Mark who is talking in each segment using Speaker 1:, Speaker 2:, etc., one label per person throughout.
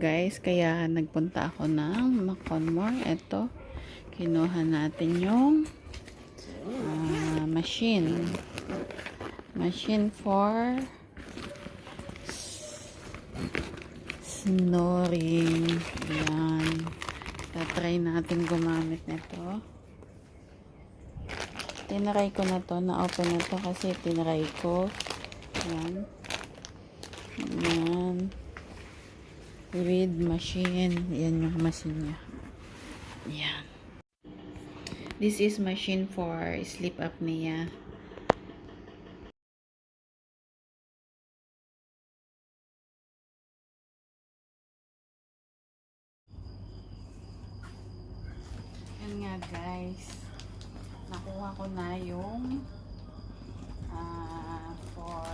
Speaker 1: guys, kaya nagpunta ako ng Maconmore. Ito, kinuha natin yung ah, machine. Machine for snoring. Yan. Tatry natin gumamit nito. Tinaray ko na to, na-open na to kasi tinaray ko. Yan. Read machine. Yan yung machine niya. Yan. This is machine for sleep apnea. Yan nga guys. Nakuha ko na yung ah, for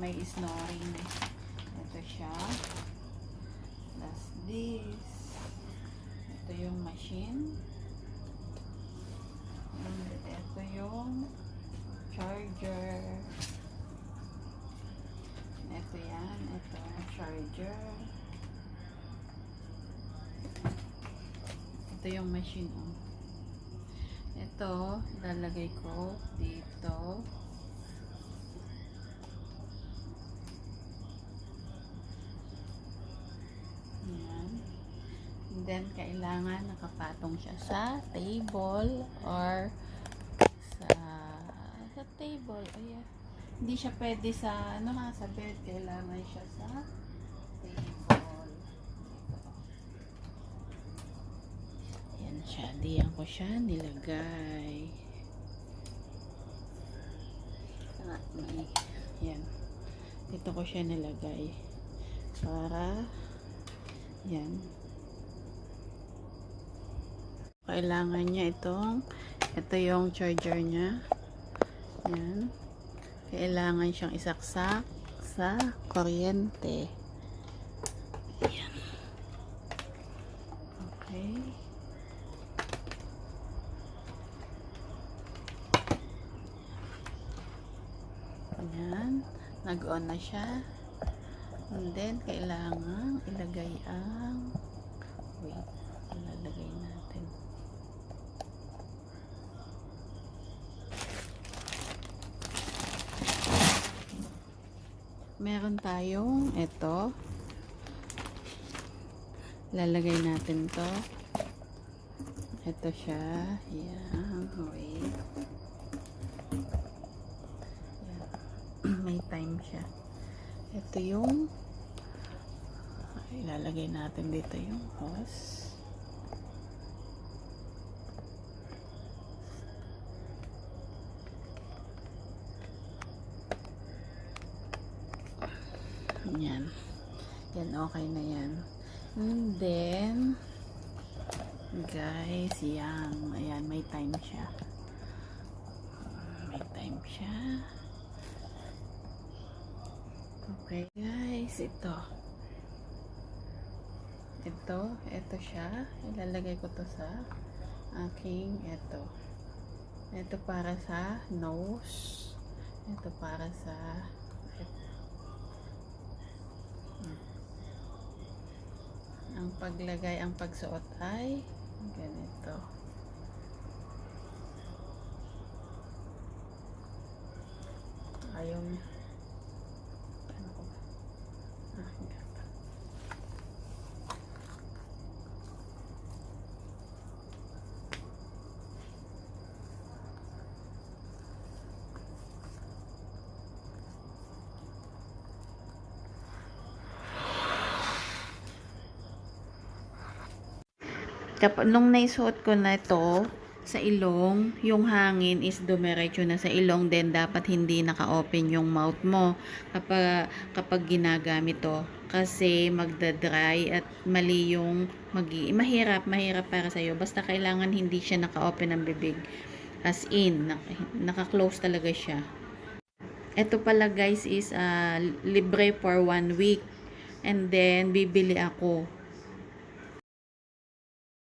Speaker 1: may snoring. Ito siya. This. Ito yung machine. And ito yung charger. Ito yan. Ito yung charger. Ito yung machine. Oh. Ito, lalagay ko dito. Yan. And then, kailangan nakapatong siya sa table or sa sa table. Ayan. Hindi siya pwede sa, ano nga, sa bed. Kailangan siya sa table. Ayan siya. Diyan ko siya nilagay. Ah, yan. Dito ko siya nilagay. Para, yan. Kailangan niya itong, ito yung charger niya. Yan. Kailangan siyang isaksak sa kuryente. Yan. Okay. Ayan. Nag-on na siya. And then, kailangan ilagay ang wait. Ilalagay natin. Meron tayong ito. Lalagay natin to. Ito siya. Ayan. Wait. Ayan. May time siya. Ito yung ilalagay natin dito yung hose. Yan. Yan, okay na yan. And then, guys, yan. Ayan, may time siya. May time siya. Okay, guys, ito. Ito, ito siya. Ilalagay ko to sa aking ito. Ito para sa nose. Ito para sa ang paglagay, ang pagsuot ay ganito. Ayaw niya. Ano ko ba? Ah, ganito. Kapag nung naisuot ko na ito sa ilong, yung hangin is dumiretso na sa ilong then dapat hindi naka-open yung mouth mo kapag kapag ginagamit to. Kasi magda-dry at mali yung magi mahirap mahirap para sa iyo basta kailangan hindi siya naka-open ang bibig. As in nak- naka-close talaga siya. Ito pala guys is ah, libre for one week. And then bibili ako